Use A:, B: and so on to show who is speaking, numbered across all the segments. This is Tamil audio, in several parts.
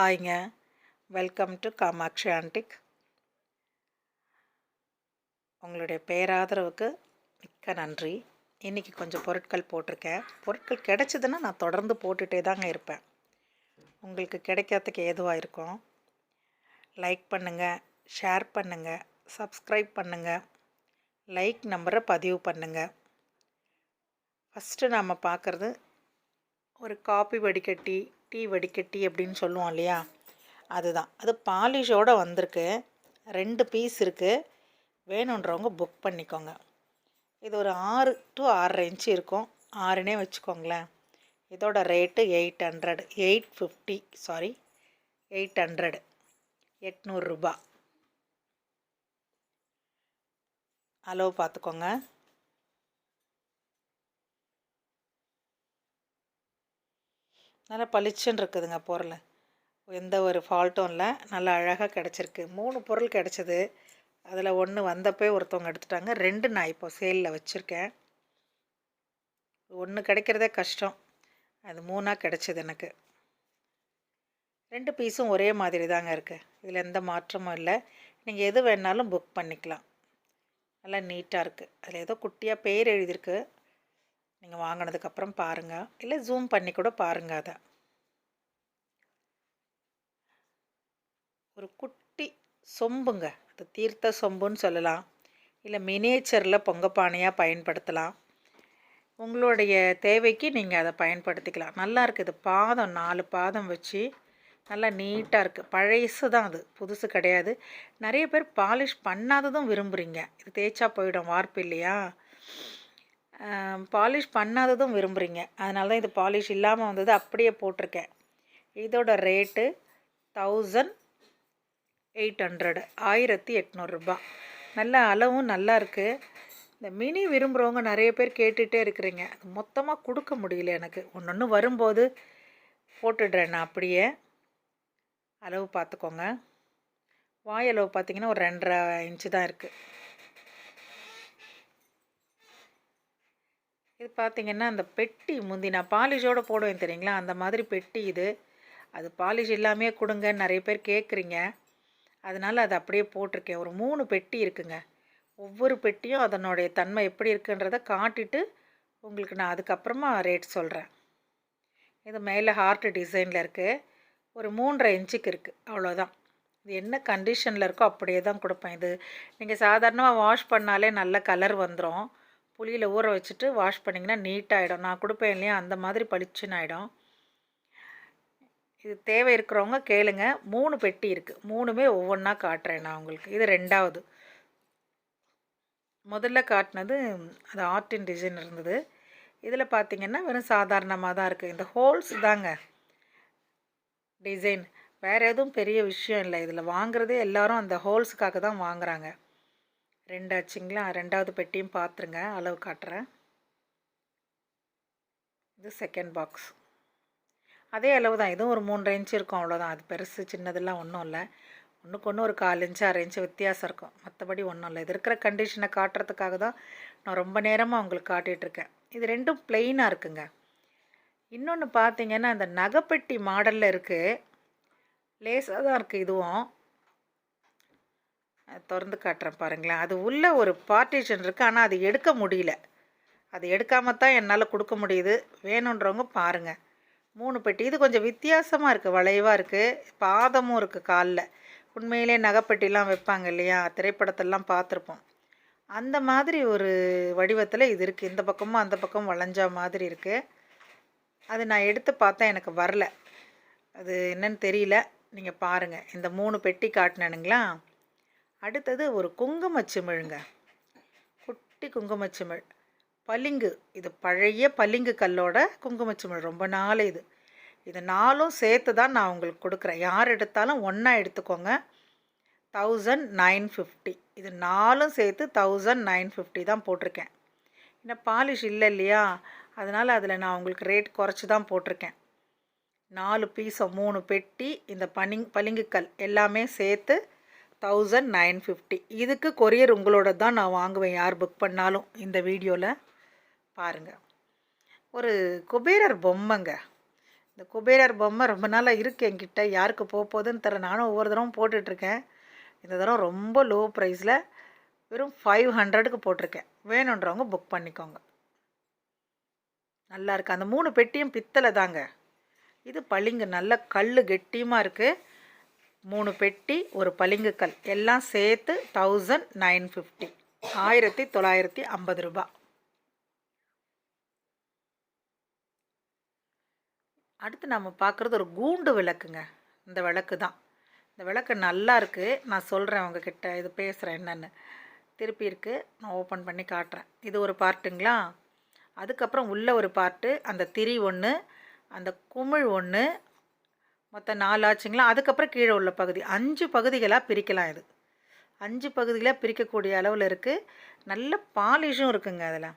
A: ஹாய்ங்க. வெல்கம் டு காமாட்சி ஆண்டிக் உங்களுடைய பேராதரவுக்கு மிக்க நன்றி. இன்றைக்கி கொஞ்சம் பொருட்கள் போட்டிருக்கேன். பொருட்கள் கிடைச்சதுன்னா நான் தொடர்ந்து போட்டுகிட்டே தாங்க இருப்பேன். உங்களுக்கு கிடைக்கிறதுக்கு ஏதுவாக இருக்கும்? லைக் பண்ணுங்கள் ஷேர் பண்ணுங்கள் சப்ஸ்கிரைப் பண்ணுங்கள் லைக் நம்பரை பதிவு பண்ணுங்கள் ஃபஸ்ட்டு நாம் பார்க்குறது ஒரு காப்பி வடிகட்டி டீ வடிகட்டி அப்படின்னு சொல்லுவோம் இல்லையா? அதுதான். அது பாலிஷோடு வந்திருக்கு. ரெண்டு பீஸ் இருக்குது வேணுன்றவங்க புக் பண்ணிக்கோங்க. இது ஒரு ஆறு டு ஆறரை இன்ச்சு இருக்கும். ஆறுனே வச்சுக்கோங்களேன். இதோட rate eight hundred eight fifty sorry eight hundred எட்நூறுரூபா அளவு பார்த்துக்கோங்க. நல்லா பளிச்சுன்னு இருக்குதுங்க பொருள். எந்த ஒரு ஃபால்ட்டும் இல்லை. நல்லா அழகாக கிடச்சிருக்கு. மூணு பொருள் கிடச்சிது. அதில் ஒன்று வந்தப்போ ஒருத்தவங்க எடுத்துட்டாங்க. ரெண்டு நான் இப்போ சேலில் வச்சுருக்கேன். ஒன்று கிடைக்கிறதே கஷ்டம். அது மூணாக கிடச்சிது எனக்கு. ரெண்டு பீஸும் ஒரே மாதிரி தாங்க இருக்குது இதில் எந்த மாற்றமும் இல்லை. நீங்கள் எது வேணாலும் புக் பண்ணிக்கலாம். நல்லா நீட்டாக இருக்குது அதில் ஏதோ குட்டியாக பேர் எழுதியிருக்கு. நீங்கள் வாங்கினதுக்கப்புறம் பாருங்கள் இல்லை ஜூம் பண்ணி கூட பாருங்கள் அதை. ஒரு குட்டி சொம்புங்க. அது தீர்த்த சொம்புன்னு சொல்லலாம். இல்லை மினேச்சரில் பொங்கப்பானையாக பயன்படுத்தலாம். உங்களுடைய தேவைக்கு நீங்கள் அதை பயன்படுத்திக்கலாம். நல்லா இருக்குது பாதம் நாலு பாதம் வச்சு நல்லா நீட்டாக இருக்குது பழைசு தான் அது. புதுசு கிடையாது. நிறைய பேர் பாலிஷ் பண்ணாததும் விரும்புகிறீங்க இது தேய்ச்சா போயிடும். வார்ப்பு இல்லையா? பாலிஷ் பண்ணாததும் விரும்புகிறீங்க அதனால தான் இது பாலிஷ் இல்லாமல் வந்தது அப்படியே போட்டிருக்கேன். இதோட ரேட்டு தௌசண்ட் எயிட் ஹண்ட்ரடு ஆயிரத்தி எட்நூறுரூபா நல்ல அளவும் நல்லா இருக்குது இந்த மினி விரும்புகிறவங்க நிறைய பேர் கேட்டுகிட்டே இருக்கிறீங்க. அது மொத்தமாக கொடுக்க முடியல எனக்கு. ஒன்று ஒன்று வரும்போது போட்டுடுறேன் நான் அப்படியே. அளவு பார்த்துக்கோங்க. வாய் அளவு பார்த்திங்கன்னா ஒரு ரெண்டரை இன்ச்சு தான் இருக்குது இது பார்த்திங்கன்னா அந்த பெட்டி முந்தி நான் பாலிஷோடு போடுவேன் தெரியுங்களா? அந்த மாதிரி பெட்டி இது. அது பாலிஷ் இல்லாமே கொடுங்க நிறைய பேர் கேட்குறீங்க அதனால் அது அப்படியே போட்டிருக்கேன். ஒரு மூணு பெட்டி இருக்குங்க. ஒவ்வொரு பெட்டியும் அதனுடைய தன்மை எப்படி இருக்குன்றதை காட்டிட்டு உங்களுக்கு நான் அதுக்கப்புறமா ரேட் சொல்கிறேன் இது மேலே ஹார்ட் டிசைனில் இருக்குது ஒரு மூன்றரை இன்ச்சுக்கு இருக்குது அவ்வளோதான் இது என்ன கண்டிஷனில் இருக்கோ அப்படியே தான் கொடுப்பேன். இது நீங்கள் சாதாரணமாக வாஷ் பண்ணாலே நல்ல கலர் வந்துடும் புளியில் ஊற வச்சுட்டு வாஷ் பண்ணிங்கன்னா நீட்டாகிடும் நான் கொடுப்பேன் இல்லையா? அந்த மாதிரி பளிச்சுன்னு ஆகிடும் இது தேவை இருக்கிறவங்க கேளுங்க. மூணு பெட்டி இருக்குது மூணுமே ஒவ்வொன்றா காட்டுறேன் நான் உங்களுக்கு. இது ரெண்டாவது. முதல்ல காட்டினது அது ஆர்டின் டிசைன் இருந்தது. இதில் பார்த்திங்கன்னா வெறும் சாதாரணமாக தான் இருக்குது இந்த ஹோல்ஸ் தாங்க. டிசைன் வேறு எதுவும் பெரிய விஷயம் இல்லை. இதில் வாங்குறதே எல்லோரும் அந்த ஹோல்ஸுக்காக தான் வாங்குகிறாங்க ரெண்டாச்சுங்களா? ரெண்டாவது பெட்டியும் பார்த்துருங்க அளவு காட்டுறேன். இது செகண்ட் பாக்ஸ் அதே அளவு தான். இதுவும் ஒரு மூன்று இன்ச்சு இருக்கும். அவ்வளோதான் அது பெருசு சின்னதெல்லாம் ஒன்றும் இல்லை. ஒன்றுக்கு ஒன்று ஒரு கால் இன்ச்சு அரை இன்ச்சு வித்தியாசம் இருக்கும். மற்றபடி ஒன்றும் இல்லை. இது இருக்கிற கண்டிஷனை காட்டுறதுக்காக தான் நான் ரொம்ப நேரமாக உங்களுக்கு காட்டிகிட்ருக்கேன் இது ரெண்டும் பிளெயினாக இருக்குங்க. இன்னொன்று பார்த்தீங்கன்னா அந்த நகைப்பெட்டி மாடலில் இருக்குது லேஸாக தான் இருக்குது இதுவும். திறந்து காட்டுறேன் பாருங்களேன். அது உள்ளே ஒரு பார்ட்டிஷன் இருக்குது ஆனால் அது எடுக்க முடியல. அது எடுக்காமல் தான் என்னால் கொடுக்க முடியுது. வேணுன்றவங்க பாருங்கள் மூணு பெட்டி. இது கொஞ்சம் வித்தியாசமாக இருக்குது வளைவாக இருக்குது பாதமும் இருக்குது காலில். உண்மையிலே நகைப்பெட்டிலாம் வைப்பாங்க இல்லையா? திரைப்படத்தெல்லாம் பார்த்துருப்போம். அந்த மாதிரி ஒரு வடிவத்தில் இது இருக்குது இந்த பக்கமும் அந்த பக்கமும் வளைஞ்சா மாதிரி இருக்குது அது நான் எடுத்து பார்த்தேன் எனக்கு வரல. அது என்னன்னு தெரியல. நீங்கள் பாருங்கள் இந்த மூணு பெட்டி காட்டினனுங்களா? அடுத்தது ஒரு குங்குமச்சிமிழுங்க. குட்டி குங்குமச்சிமிழ். பளிங்கு. இது பழைய பளிங்கு கல்லோட குங்குமச்சிமிழ். ரொம்ப நாள் இது. இது நாலும் சேர்த்து தான் நான் உங்களுக்கு கொடுக்குறேன். யார் எடுத்தாலும் ஒன்றா எடுத்துக்கோங்க. Thousand nine fifty. இது நாலும் சேர்த்து தௌசண்ட் நைன் ஃபிஃப்டி தான் போட்டிருக்கேன். என்ன பாலிஷ் இல்லை இல்லையா? அதனால் அதில் நான் உங்களுக்கு ரேட் குறைச்சி தான் போட்டிருக்கேன். நாலு பீஸை மூணு பெட்டி இந்த பனிங் பளிங்குக்கல் எல்லாமே சேர்த்து தௌசண்ட் நைன் ஃபிஃப்டி இதுக்கு கொரியர் உங்களோட தான் நான் வாங்குவேன் யார் புக் பண்ணாலும் இந்த வீடியோவில் பாருங்கள் ஒரு குபேரர் பொம்மைங்க. இந்த குபேரர் பொம்மை ரொம்ப நாளாக இருக்குது என்கிட்ட. யாருக்கு போக போகுதுன்னு தர நானும் ஒவ்வொரு தடவும் போட்டுட்ருக்கேன். இந்த தடவை ரொம்ப லோ ப்ரைஸில் வெறும் ஃபைவ் ஹண்ட்ரடுக்கு போட்டிருக்கேன். வேணுன்றவங்க புக் பண்ணிக்கோங்க. நல்லாயிருக்கு அந்த மூணு பெட்டியும் பித்தளை தாங்க. இது பளிங்கு. நல்ல கல் கெட்டியமாக இருக்குது மூணு பெட்டி ஒரு பளிங்குக்கல். எல்லாம் சேர்த்து தௌசண்ட் நைன் ஃபிஃப்டி ஆயிரத்தி தொள்ளாயிரத்தி ஐம்பது ரூபா. அடுத்து நம்ம பார்க்குறது ஒரு கூண்டு விளக்குங்க. இந்த விளக்கு தான். இந்த விளக்கு நல்லா இருக்குது நான் சொல்கிறேன் உங்ககிட்ட இது பேசுகிறேன் என்னென்னு. திருப்பி இருக்குது நான் ஓப்பன் பண்ணி காட்டுறேன். இது ஒரு பார்ட்டுங்களா? அதுக்கப்புறம் உள்ள ஒரு பார்ட்டு. அந்த திரி ஒன்று அந்த குமிழ் ஒன்று மொத்தம் நாலு ஆச்சுங்களா? அதுக்கப்புறம் கீழே உள்ள பகுதி. அஞ்சு பகுதிகளாக பிரிக்கலாம் இது. அஞ்சு பகுதிகளாக பிரிக்கக்கூடிய அளவில் இருக்குது நல்ல பாலிஷும் இருக்குங்க அதில்.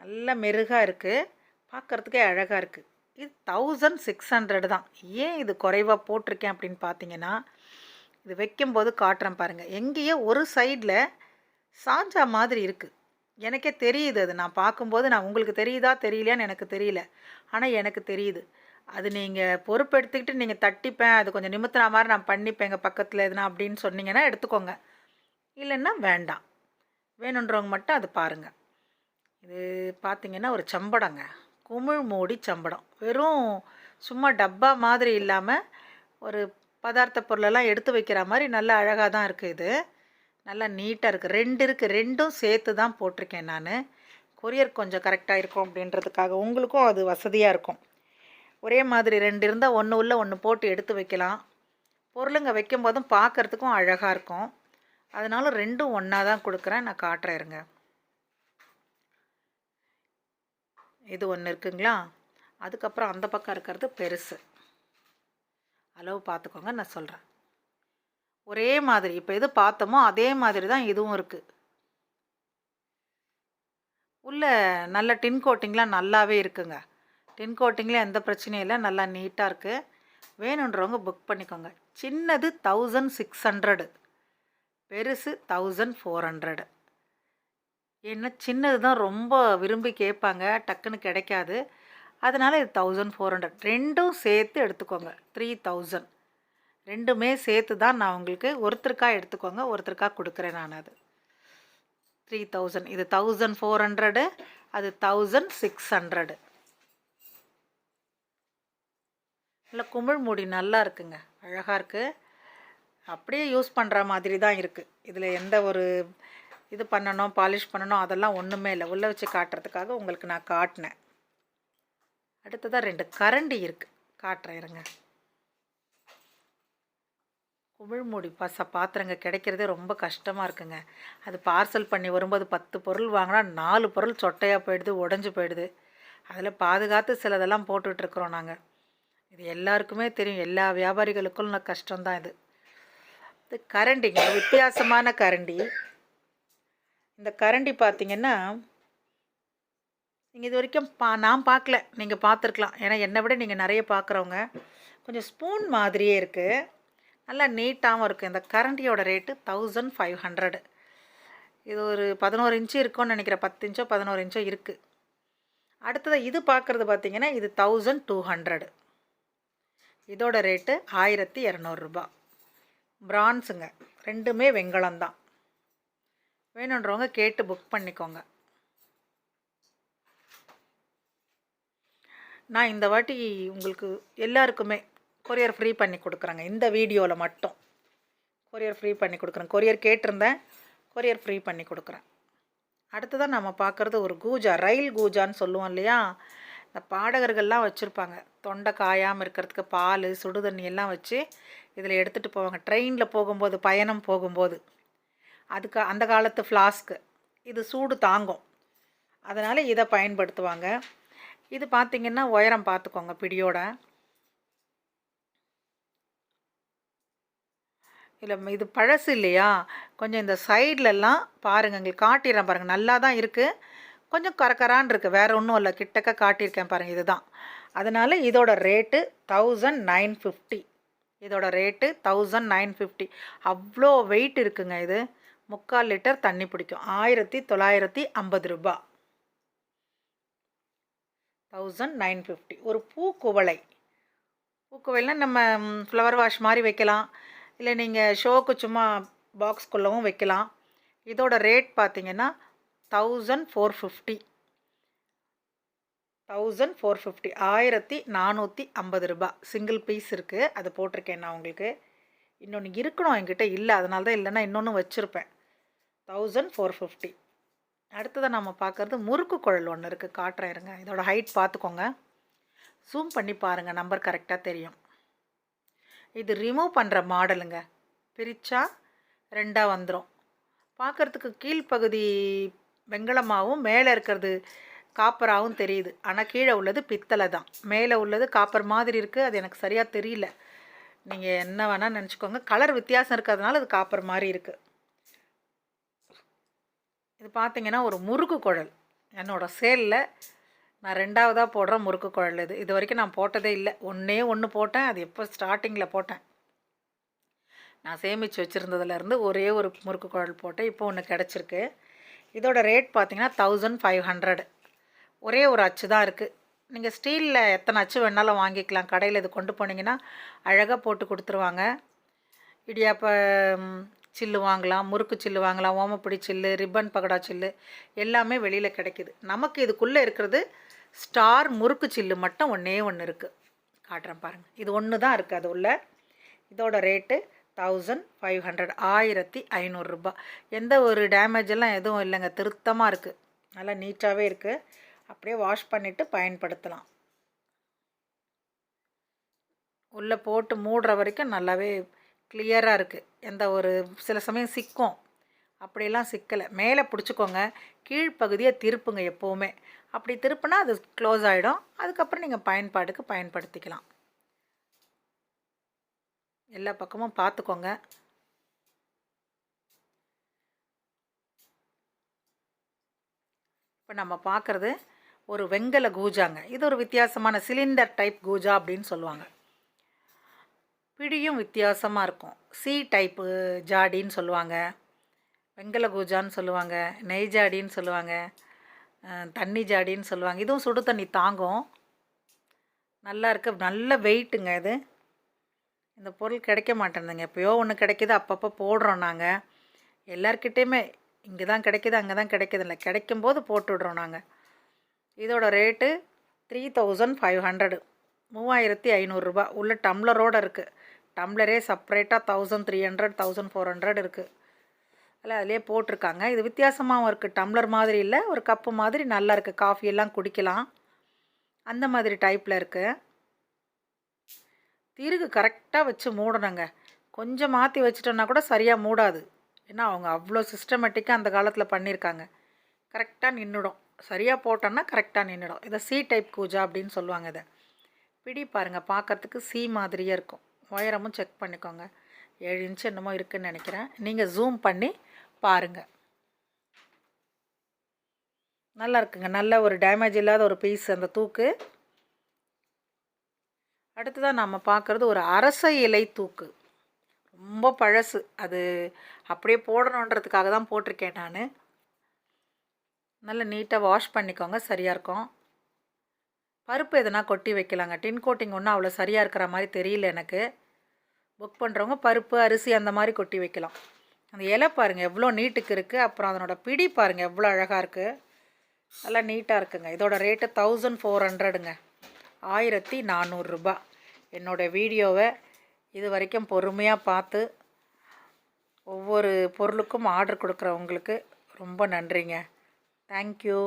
A: நல்ல மெருகாக இருக்குது பார்க்குறதுக்கே அழகாக இருக்குது இது தௌசண்ட் சிக்ஸ் ஹண்ட்ரட் தான். ஏன் இது குறைவாக போட்டிருக்கேன் அப்படின்னு பார்த்தீங்கன்னா இது வைக்கும்போது காட்டுறேன் பாருங்கள் எங்கேயோ ஒரு சைடில் சாஞ்சா மாதிரி இருக்குது எனக்கே தெரியுது அது. நான் பார்க்கும்போது நான் உங்களுக்கு தெரியுதா தெரியலையான்னு எனக்கு தெரியல. ஆனால் எனக்கு தெரியுது. அது நீங்கள் பொறுப்பெடுத்துக்கிட்டு நீங்கள் தட்டிப்பேன் அது கொஞ்சம் நிமித்தின மாதிரி நான் பண்ணிப்பேன் எங்கள் பக்கத்தில் எதுனா அப்படின்னு சொன்னீங்கன்னா எடுத்துக்கோங்க. இல்லைன்னா வேண்டாம். வேணுன்றவங்க மட்டும் அது பாருங்கள் இது பார்த்திங்கன்னா ஒரு சம்படங்க. குமிழ் மூடி சம்படம். வெறும் சும்மா டப்பா மாதிரி இல்லாமல் ஒரு பதார்த்த பொருளெல்லாம் எடுத்து வைக்கிற மாதிரி நல்ல அழகாக தான் இருக்குது இது. நல்லா நீட்டாக இருக்குது ரெண்டு இருக்குது ரெண்டும் சேர்த்து தான் போட்டிருக்கேன் நான். கொரியர் கொஞ்சம் கரெக்டாக இருக்கும் அப்படின்றதுக்காக. உங்களுக்கும் அது வசதியாக இருக்கும். ஒரே மாதிரி ரெண்டு இருந்தால் ஒன்று உள்ள ஒன்று போட்டு எடுத்து வைக்கலாம். பொருளுங்க வைக்கும்போதும் பார்க்குறதுக்கும் அழகாக இருக்கும். அதனால ரெண்டும் ஒன்றா தான் கொடுக்குறேன். நான் காட்டுறேன் இருங்க. இது ஒன்று இருக்குங்களா? அதுக்கப்புறம் அந்த பக்கம் இருக்கிறது பெருசு. அளவு பார்த்துக்கோங்க நான் சொல்கிறேன் ஒரே மாதிரி இப்போ எது பார்த்தோமோ அதே மாதிரி தான் இதுவும் இருக்குது உள்ள நல்ல டின் கோட்டிங்லாம் நல்லாவே இருக்குங்க. டின் கோட்டிங்கில் எந்த பிரச்சனையும் இல்லை. நல்லா நீட்டாக இருக்குது வேணுன்றவங்க புக் பண்ணிக்கோங்க. சின்னது தௌசண்ட் சிக்ஸ் ஹண்ட்ரடு பெருசு தௌசண்ட் ஃபோர் ஹண்ட்ரடு ஏன்னா சின்னது தான் ரொம்ப விரும்பி கேட்பாங்க. டக்குன்னு கிடைக்காது. அதனால் இது தௌசண்ட் ஃபோர் ஹண்ட்ரட் ரெண்டும் சேர்த்து எடுத்துக்கோங்க. த்ரீ தௌசண்ட் ரெண்டுமே சேர்த்து தான் நான் உங்களுக்கு ஒருத்தருக்கா எடுத்துக்கோங்க. ஒருத்தருக்கா கொடுக்குறேன் நான் அது. த்ரீ தௌசண்ட் இது தௌசண்ட் ஃபோர் ஹண்ட்ரடு அது தௌசண்ட் சிக்ஸ் ஹண்ட்ரடு இல்லை குமிழ் மூடி நல்லா இருக்குங்க. அழகாக இருக்குது அப்படியே யூஸ் பண்ணுற மாதிரி தான் இருக்குது இதில் எந்த ஒரு இது பண்ணணும் பாலிஷ் பண்ணணும் அதெல்லாம் ஒன்றுமே இல்லை. உள்ளே வச்சு காட்டுறதுக்காக உங்களுக்கு நான் காட்டினேன். அடுத்ததாக ரெண்டு கரண்டி இருக்குது காட்டுறேன் இருங்க. குமிழ் மூடி பச பாத்திரங்க கிடைக்கிறதே ரொம்ப கஷ்டமாக இருக்குங்க. அது பார்சல் பண்ணி வரும்போது பத்து பொருள் வாங்கினா நாலு பொருள் சொட்டையாக போயிடுது உடஞ்சி போயிடுது. அதில் பாதுகாத்து சிலதெல்லாம் போட்டுட்ருக்குறோம் நாங்கள் இது எல்லாருக்குமே தெரியும். எல்லா வியாபாரிகளுக்கும் கஷ்டம்தான் இது. இது கரண்டிங்க வித்தியாசமான கரண்டி. இந்த கரண்டி பார்த்தீங்கன்னா நீங்கள் இது வரைக்கும் பா நான் பார்க்கல நீங்கள் பார்த்துருக்கலாம் ஏன்னா என்னை விட நீங்கள் நிறைய பார்க்குறவங்க கொஞ்சம் ஸ்பூன் மாதிரியே இருக்குது நல்லா நீட்டாகவும் இருக்குது இந்த கரண்டியோட ரேட்டு தௌசண்ட் ஃபைவ் ஹண்ட்ரடு இது ஒரு பதினோரு இன்ச்சு இருக்கும்னு நினைக்கிறேன். பத்து இன்ச்சோ பதினோரு இன்ச்சோ இருக்குது அடுத்தது இது பார்க்குறது பார்த்தீங்கன்னா இது தௌசண்ட் டூ ஹண்ட்ரடு இதோட ரேட்டு ஆயிரத்தி இரநூறுபா பிரான்ஸுங்க ரெண்டுமே வெங்கலம் தான். வேணுன்றவங்க கேட்டு புக் பண்ணிக்கோங்க. நான் இந்த வாட்டி உங்களுக்கு எல்லாருக்குமே கொரியர் ஃப்ரீ பண்ணி கொடுக்குறேங்க. இந்த வீடியோவில் மட்டும். கொரியர் ஃப்ரீ பண்ணி கொடுக்குறேன். கொரியர் கேட்டிருந்தேன். கொரியர் ஃப்ரீ பண்ணி கொடுக்குறேன். அடுத்ததான் நம்ம பார்க்குறது ஒரு கூஜா ரயில் கூஜான்னு சொல்லுவோம் இல்லையா? இந்த பாடகர்கள்லாம் வச்சுருப்பாங்க. தொண்டை காயாமல் இருக்கிறதுக்கு பால் சுடு தண்ணி எல்லாம் வச்சு இதில் எடுத்துகிட்டு போவாங்க. ட்ரெயினில் போகும்போது பயணம் போகும்போது. அதுக்கு அந்த காலத்து ஃப்ளாஸ்க்கு இது சூடு தாங்கும். அதனால் இதை பயன்படுத்துவாங்க. இது பார்த்திங்கன்னா உயரம் பார்த்துக்கோங்க பிடியோட. இல்லை இது பழசு இல்லையா? கொஞ்சம் இந்த சைட்லலாம் பாருங்கள் எங்களுக்கு காட்டிடுறேன் பாருங்கள் நல்லா தான் இருக்குது கொஞ்சம் கரக்கரான் இருக்குது வேறு ஒன்றும் இல்லை. கிட்டக்க காட்டியிருக்கேன் பாருங்கள் இதுதான். அதனால் இதோட ரேட்டு தௌசண்ட் நைன் ஃபிஃப்டி இதோட ரேட்டு தௌசண்ட் நைன் ஃபிஃப்டி அவ்வளோ வெயிட் இருக்குங்க இது. முக்கால் லிட்டர் தண்ணி பிடிக்கும். ஆயிரத்தி தொள்ளாயிரத்தி ஐம்பது ரூபா. தௌசண்ட் நைன் ஃபிஃப்டி ஒரு பூ குவளை ஊக்குவெல்லாம் நம்ம ஃப்ளவர் வாஷ் மாதிரி வைக்கலாம். இல்லை நீங்கள் ஷோக்கு சும்மா பாக்ஸ்குள்ளவும் வைக்கலாம். இதோட ரேட் பார்த்திங்கன்னா thousand four fifty thousand four fifty ஆயிரத்தி நானூற்றி ஐம்பது ரூபாய் சிங்கிள் பீஸ் இருக்குது அது போட்டிருக்கேன் நான் உங்களுக்கு. இன்னொன்று இருக்கணும் என்கிட்ட இல்லை. அதனால தான் இல்லைன்னா இன்னொன்று வச்சுருப்பேன். தௌசண்ட் ஃபோர் ஃபிஃப்டி அடுத்ததை நம்ம பார்க்குறது முறுக்கு குழல் ஒன்று இருக்குது காட்டுறேன் இருங்க. இதோட ஹைட் பார்த்துக்கோங்க. ஜூம் பண்ணி பாருங்கள் நம்பர் கரெக்டாக தெரியும். இது ரிமூவ் பண்ணுற மாடலுங்க. பிரித்தா ரெண்டாக வந்துடும் பார்க்குறதுக்கு கீழ்ப்பகுதி வெங்கலமாகவும் மேலே இருக்கிறது காப்பராகவும் தெரியுது. ஆனால் கீழே உள்ளது பித்தளை தான். மேலே உள்ளது காப்பர் மாதிரி இருக்குது அது எனக்கு சரியாக தெரியல. நீங்கள் என்ன வேணால் நினச்சிக்கோங்க. கலர் வித்தியாசம் இருக்கிறதுனால அது காப்பர் மாதிரி இருக்குது இது பார்த்தீங்கன்னா ஒரு முறுக்கு குழல். என்னோடய சேலில் நான் ரெண்டாவதாக போடுற முறுக்கு குழல் இது. இது வரைக்கும் நான் போட்டதே இல்லை. ஒன்றே ஒன்று போட்டேன். அது எப்போ ஸ்டார்டிங்கில் போட்டேன். நான் சேமித்து வச்சுருந்ததுலேருந்து ஒரே ஒரு முறுக்கு குழல் போட்டேன். இப்போ ஒன்று கிடச்சிருக்கு. இதோட ரேட் பார்த்தீங்கன்னா தௌசண்ட் ஃபைவ் ஹண்ட்ரட் ஒரே ஒரு அச்சு தான் இருக்குது நீங்கள் ஸ்டீலில் எத்தனை அச்சு வேணாலும் வாங்கிக்கலாம். கடையில் இது கொண்டு போனீங்கன்னா அழகாக போட்டு கொடுத்துருவாங்க. இடியாப்ப சில்லு வாங்கலாம் முறுக்கு சில்லு வாங்கலாம் ஓமப்பிடி சில்லு ரிப்பன் பகடா சில்லு எல்லாமே வெளியில் கிடைக்குது. நமக்கு இதுக்குள்ளே இருக்கிறது ஸ்டார் முறுக்கு சில்லு மட்டும் ஒன்றே ஒன்று இருக்குது காட்டுறேன் பாருங்கள் இது ஒன்று தான் இருக்குது அது உள்ள இதோட ரேட்டு தௌசண்ட் ஃபைவ் ஹண்ட்ரட் ஆயிரத்தி ஐநூறுரூபா எந்த ஒரு டேமேஜ் எல்லாம் எதுவும் இல்லைங்க. திருத்தமாக இருக்குது நல்லா நீட்டாகவே இருக்குது அப்படியே வாஷ் பண்ணிவிட்டு பயன்படுத்தலாம். உள்ளே போட்டு மூடுற வரைக்கும் நல்லாவே கிளியராக இருக்குது எந்த ஒரு சில சமயம் சிக்கும். அப்படியெல்லாம் சிக்கலை. மேலே பிடிச்சிக்கோங்க. கீழ்ப்பகுதியை திருப்புங்க எப்போவுமே. அப்படி திருப்புனா அது க்ளோஸ் ஆகிடும் அதுக்கப்புறம் நீங்கள் பயன்பாடுக்கு பயன்படுத்திக்கலாம். எல்லா பக்கமும் பார்த்துக்கோங்க. இப்போ நம்ம பார்க்குறது ஒரு வெங்கல கூஜாங்க. இது ஒரு வித்தியாசமான சிலிண்டர் டைப் கூஜா அப்படின்னு சொல்லுவாங்க. பிடியும் வித்தியாசமாக இருக்கும். சி டைப்பு ஜாடின்னு சொல்லுவாங்க. வெங்கல கூஜான்னு சொல்லுவாங்க. நெய் ஜாடின்னு சொல்லுவாங்க. தண்ணி ஜாடின்னு சொல்லுவாங்க. இதுவும் சுடு தண்ணி தாங்கும். நல்லா இருக்குது நல்ல வெயிட்டுங்க இது. இந்த பொருள் கிடைக்க மாட்டேங்குதுங்க எப்போயோ ஒன்று கிடைக்கிது அப்பப்போ போடுறோம் நாங்கள் எல்லார்கிட்டேயுமே இங்கே தான் கிடைக்கிது அங்கே தான் கிடைக்கிதில்ல கிடைக்கும்போது போட்டுவிடுறோம் நாங்கள் இதோட rate three thousand five hundred மூவாயிரத்தி ஐநூறுரூபா உள்ள டம்ளரோடு இருக்குது டம்ளரே செப்ரேட்டாக thousand three hundred thousand four hundred இருக்குது அதில் அதிலே போட்டிருக்காங்க. இது வித்தியாசமாகவும் இருக்குது டம்ளர் மாதிரி இல்லை ஒரு கப்பு மாதிரி நல்லா இருக்குது காஃபியெல்லாம் குடிக்கலாம். அந்த மாதிரி டைப்பில் இருக்குது திருகு கரெக்டாக வச்சு மூடணுங்க. கொஞ்சம் மாற்றி வச்சிட்டோன்னா கூட சரியாக மூடாது. ஏன்னா அவங்க அவ்வளோ சிஸ்டமேட்டிக்காக அந்த காலத்தில் பண்ணியிருக்காங்க கரெக்டாக நின்றுடும் சரியாக போட்டோன்னா கரெக்டாக நின்றுடும் இதை சி டைப் கூஜா அப்படின்னு சொல்லுவாங்க இதை. பிடி பாருங்கள் பார்க்கறதுக்கு சி மாதிரியே இருக்கும். உயரமும் செக் பண்ணிக்கோங்க. ஏழு இன்ச்சு என்னமோ இருக்குன்னு நினைக்கிறேன். நீங்கள் ஜூம் பண்ணி பாருங்கள் நல்லா இருக்குங்க. நல்ல ஒரு டேமேஜ் இல்லாத ஒரு பீஸ் அந்த தூக்கு. அடுத்ததாக நம்ம பார்க்குறது ஒரு அரச இலை தூக்கு. ரொம்ப பழசு. அது அப்படியே போடணுன்றதுக்காக தான் போட்டிருக்கேன் நான். நல்லா நீட்டாக வாஷ் பண்ணிக்கோங்க. சரியாக இருக்கும். பருப்பு எதனா கொட்டி வைக்கலாங்க. டின் கோட்டிங் ஒன்றும் அவ்வளோ சரியாக இருக்கிற மாதிரி தெரியல எனக்கு. புக் பண்ணுறவங்க பருப்பு அரிசி அந்த மாதிரி கொட்டி வைக்கலாம். அந்த இலை பாருங்கள் எவ்வளோ நீட்டுக்கு இருக்குது அப்புறம் அதனோட பிடி பாருங்கள் எவ்வளோ அழகாக இருக்குது நல்லா நீட்டாக இருக்குங்க. இதோட ரேட்டு தௌசண்ட் ஃபோர் ஹண்ட்ரடுங்க ஆயிரத்தி நானூறுரூபா என்னோடய வீடியோவை இது வரைக்கும் பொறுமையாக பார்த்து ஒவ்வொரு பொருளுக்கும் ஆர்டர் கொடுக்குறவங்களுக்கு ரொம்ப நன்றிங்க. தேங்க்யூ